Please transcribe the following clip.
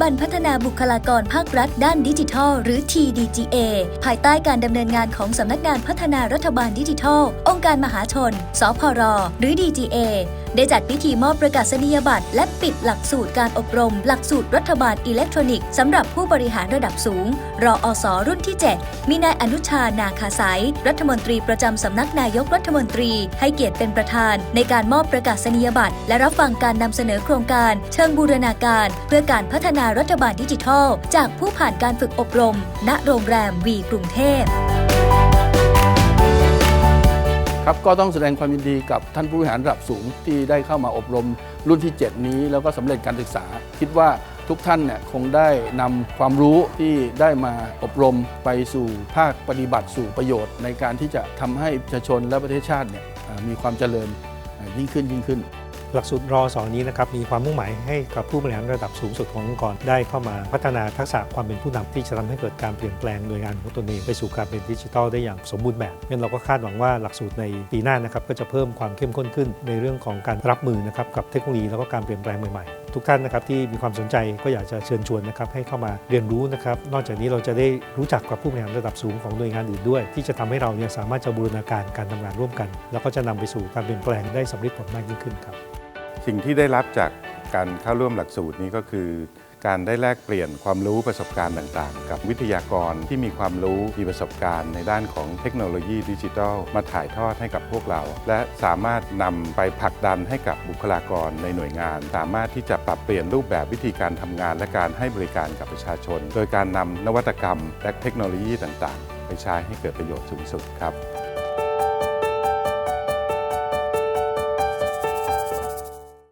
บันพัฒนาบุคลากรภาครัฐด้านดิจิทัล หรือ TDGA ภายใต้การดำเนินงานของสำนักงานพัฒนารัฐบาลดิจิทัล องค์การมหาชน สพร หรือ DGA ได้จัดพิธีมอบประกาศนียบัตร และปิดหลักสูตรการอบรม หลักสูตรรัฐบาลอิเล็กทรอนิกส์สำหรับผู้บริหารระดับสูง รออสรุ่นที่ 7 มีนายอนุชานาคาสายรัฐมนตรีประจำสำนักนายกรัฐมนตรี ให้เกียรติเป็นประธาน ในการมอบประกาศนียบัตร และรับฟังการนำเสนอโครงการ เชิงบูรณาการ เพื่อการพัฒนารัฐบาลดิจิทัล จากผู้ผ่านการฝึกอบรม ณโรงแรมวีกรุงเทพ ครับก็ต้องแสดงความยินดีกับท่านผู้บริหารระดับสูงที่ได้เข้ามาอบรมรุ่นที่ 7 นี้ แล้วก็สำเร็จการศึกษา คิดว่าทุกท่านเนี่ยคงได้นำความรู้ที่ได้มาอบรมไปสู่ภาคปฏิบัติสู่ประโยชน์ ในการที่จะทำให้ประชาชนและประเทศชาติเนี่ยมีความเจริญยิ่งขึ้นยิ่งขึ้น หลักสูตรรอสอนี้นะครับมีความมุ่งหมายให้กับผู้บริหารระดับสูงสุดขององค์กร ได้เข้ามาพัฒนาทักษะความเป็นผู้นำที่จะทำให้เกิดการเปลี่ยนแปลงหน่วยงานของตนเองไปสู่การเป็นดิจิทัลได้อย่างสมบูรณ์แบบงั้นเราก็คาดหวังว่าหลักสูตรในปีหน้านะครับก็จะเพิ่มความเข้มข้นขึ้นในเรื่องของการรับมือนะครับกับเทคโนโลยีแล้วก็การเปลี่ยนแปลงใหม่ๆ ทุกท่านนะครับที่มีความสนใจก็อยากจะเชิญชวนนะครับให้เข้ามาเรียนรู้นะครับนอกจากนี้เราจะได้รู้จักกับผู้บริหารระดับสูงของหน่วยงานอื่นด้วย ที่จะทำให้เราเนี่ยสามารถจะบูรณาการการทำงานร่วมกัน แล้วก็จะนำไปสู่การเปลี่ยนแปลงได้สำเร็จผลมากยิ่งขึ้นครับ สิ่งที่ได้รับจากการเข้าร่วมหลักสูตรนี้ก็คือ การได้แลกเปลี่ยนความรู้ประสบการณ์ต่างๆ กับวิทยากรที่มีความรู้มีประสบการณ์ในด้านของเทคโนโลยีดิจิทัล มาถ่ายทอดให้กับพวกเรา และสามารถนำไปผลักดันให้กับบุคลากรในหน่วยงาน สามารถที่จะปรับเปลี่ยนรูปแบบวิธีการทำงาน และการให้บริการกับประชาชน โดยการนำนวัตกรรม และเทคโนโลยีต่างๆ ไปใช้ให้เกิดประโยชน์สูงสุดครับ